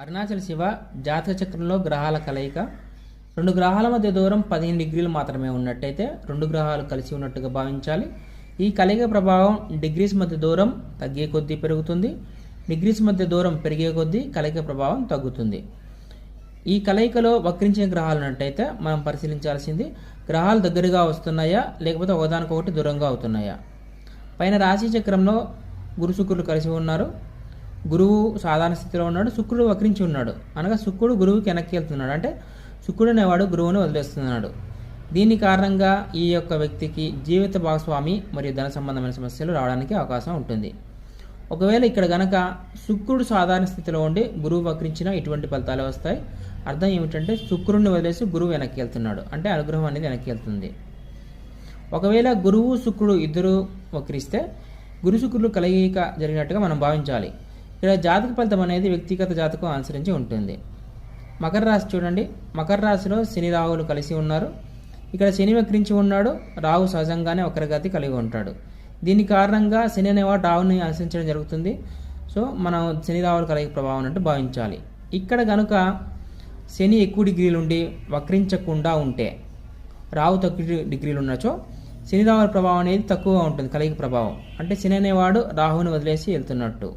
అరుణాచల్ శివ జాతక చక్రంలో గ్రహాల కలయిక. రెండు గ్రహాల మధ్య దూరం పదిహేను డిగ్రీలు మాత్రమే ఉన్నట్టయితే రెండు గ్రహాలు కలిసి ఉన్నట్టుగా భావించాలి. ఈ కలయిక ప్రభావం డిగ్రీస్ మధ్య దూరం తగ్గే కొద్దీ పెరుగుతుంది. డిగ్రీస్ మధ్య దూరం పెరిగే కొద్దీ కలయిక ప్రభావం తగ్గుతుంది. ఈ కలయికలో వక్రించిన గ్రహాలు ఉన్నట్టయితే మనం పరిశీలించాల్సింది గ్రహాలు దగ్గరగా వస్తున్నాయా లేకపోతే ఒకదానికొకటి దూరంగా అవుతున్నాయా? పైన రాశి చక్రంలో గురు శుక్రులు కలిసి ఉన్నారు. గురువు సాధారణ స్థితిలో ఉన్నాడు శుక్రుడు వక్రించి ఉన్నాడు. అనగా శుక్రుడు గురువుకి వెనక్కి వెళ్తున్నాడు. అంటే శుక్రుడు అనేవాడు గురువుని వదిలేస్తున్నాడు. దీని కారణంగా ఈ యొక్క వ్యక్తికి జీవిత భాగస్వామి మరియు ధన సంబంధమైన సమస్యలు రావడానికి అవకాశం ఉంటుంది. ఒకవేళ ఇక్కడ గనక శుక్రుడు సాధారణ స్థితిలో ఉండి గురువు వక్రించిన ఇటువంటి ఫలితాలు వస్తాయి. అర్థం ఏమిటంటే శుక్రుడిని వదిలేసి గురువు వెనక్కి వెళ్తున్నాడు. అంటే అనుగ్రహం అనేది వెనక్కి వెళ్తుంది. ఒకవేళ గురువు శుక్రుడు ఇద్దరు వక్రిస్తే గురు శుక్రులు కలయిక జరిగినట్టుగా మనం భావించాలి. ఇక్కడ జాతక ఫలితం అనేది వ్యక్తిగత జాతకం అనుసరించి ఉంటుంది. మకర రాశి చూడండి. మకర రాశిలో శని రాహువులు కలిసి ఉన్నారు. ఇక్కడ శని వక్రించి ఉన్నాడు. రాహు సహజంగానే వక్రగతి కలిగి ఉంటాడు. దీని కారణంగా శని అనేవాడు రాహుని అనుసరించడం జరుగుతుంది. సో మనం శని రాహులు కలిగే ప్రభావం అంటే భావించాలి. ఇక్కడ కనుక శని ఎక్కువ డిగ్రీలు ఉండి వక్రించకుండా ఉంటే రావు తక్కువ డిగ్రీలు ఉన్నచో శని రాహుల ప్రభావం అనేది తక్కువగా ఉంటుంది కలిగి ప్రభావం. అంటే శని అనేవాడు రాహుని వదిలేసి వెళ్తున్నట్టు.